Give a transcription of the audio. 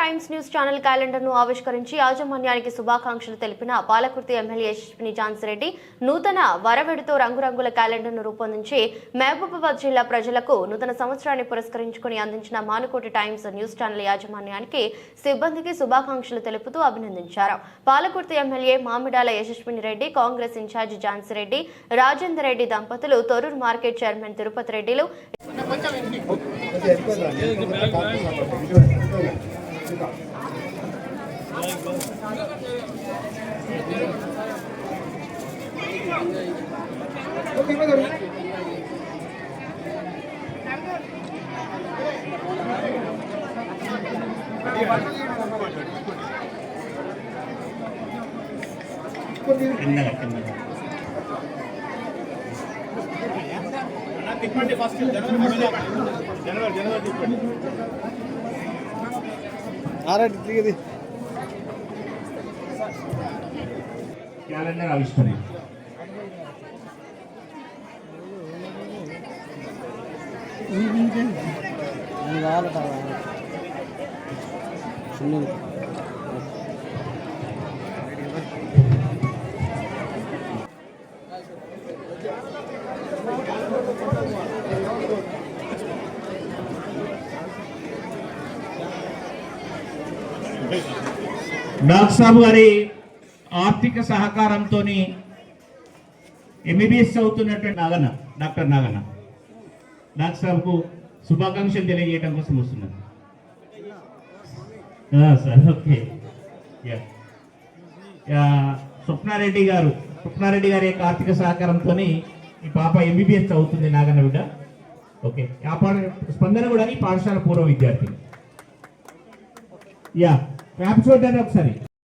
Times news channel క్యాలెండర్ను ఆవిష్కరించి యాజమాన్యానికి శుభాకాంక్షలు తెలిపిన పాలకుర్తి ఎమ్మెల్యే యశస్విని ఝాన్సీరెడ్డి నూతన వరవెడితో రంగురంగుల క్యాలెండర్ను రూపొందించి మహబూబాబాద్ జిల్లా ప్రజలకు నూతన సంవత్సరాన్ని పురస్కరించుకుని అందించిన మానుకోటి టైమ్స్ న్యూస్ ఛానల్ యాజమాన్యానికి సిబ్బందికి శుభాకాంక్షలు తెలుపుతూ అభినందించారు. పాలకుర్తి ఎమ్మెల్యే మామిడాల యశస్విని రెడ్డి కాంగ్రెస్ ఇన్ఛార్జి ఝాన్సీరెడ్డి రాజేందర్ రెడ్డి దంపతులు తొరూర్ మార్కెట్ చైర్మన్ తిరుపతి రెడ్డిలు కిందగా కిందగా తిప్పండి ఫస్ట్ జనవరి జనవరి జనవరి తిప్పండి ആരായിട്ട് ക്യാലണ്ടർ ആവിഷ്കരണം Thank you. డాక్టర్ సాబ్ గారి ఆర్థిక సహకారంతో ఎంబీబీఎస్ అవుతున్నటువంటి నాగన్న డాక్టర్ నాగన్న. డాక్టర్ సాబ్కు శుభాకాంక్షలు తెలియజేయడం కోసం వస్తున్నాను. Sir okay. Yeah. Yeah, Swapna Reddy గారు స్వప్నారెడ్డి గారి యొక్క ఆర్థిక సహకారంతో ఈ పాప ఎంబీబీఎస్ చదువుతుంది నాగన్న బిడ్డ. ఓకే. ఆ పాఠ స్పందన కూడా ఈ పాఠశాల పూర్వ విద్యార్థి యా. ర్యాప్ చూడండి ఒకసారి.